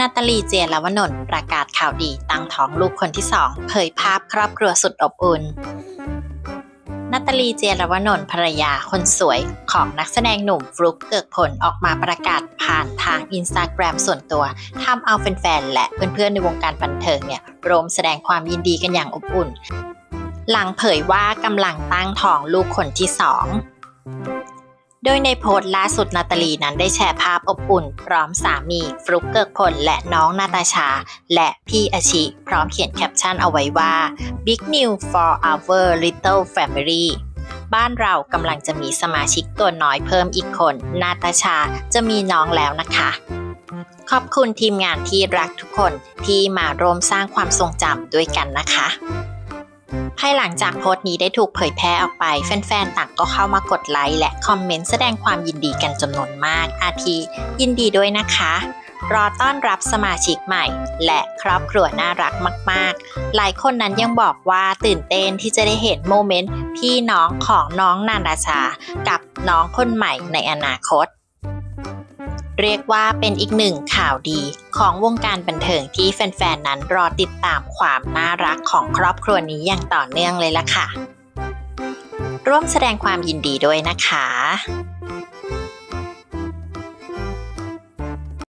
นาตาลีเจียรวนนท์ประกาศข่าวดีตั้งท้องลูกคนที่สองเผยภาพครอบครัวสุดอบอุ่นนาตาลีเจียรวนนท์ภรรยาคนสวยของนักแสดงหนุ่มฟลุกเกิกผลออกมาประกาศผ่านทางอินสตาแกรมส่วนตัวทำเอาแฟนๆและเพื่อนๆในวงการบันเทิงเนี่ยรวมแสดงความยินดีกันอย่างอบอุ่น หลังเผยว่ากำลังตั้งท้องลูกคนที่สอง โดยในโพสต์ล่าสุดนาตาลีนั้นได้แชร์ภาพอบอุ่น พร้อมสามีฟลุกเกิกผลและน้องนาตาชา และพี่อาชิ พร้อมเขียนแคปชั่นเอาไว้ว่า Big New for our little family บ้านเรากำลังจะมีสมาชิกตัวน้อยเพิ่มอีกคน นาตาชาจะมีน้องแล้วนะคะ ขอบคุณทีมงานที่รักทุกคนที่มาร่วมสร้างความทรงจำด้วยกันนะคะ ภายหลังจากโพสต์นี้ได้ถูกเผยแพร่ออกไป แฟนๆ ต่างก็เข้ามากดไลค์และคอมเมนต์แสดงความยินดีกันจำนวนมาก อาทิยินดีด้วยนะคะ รอต้อนรับสมาชิกใหม่ และครอบครัวน่ารักมาก ๆ หลายคนนั้นยังบอกว่าตื่นเต้นที่จะได้เห็นโมเมนต์พี่น้องของน้องนานาชา กับน้องคนใหม่ในอนาคต เรียกว่าเป็นอีกหนึ่งข่าวดีของวงการบันเทิงที่แฟนๆ นั้นรอติดตามความน่ารักของครอบครัวนี้อย่างต่อเนื่องเลยล่ะค่ะ ร่วมแสดงความยินดีด้วยนะคะ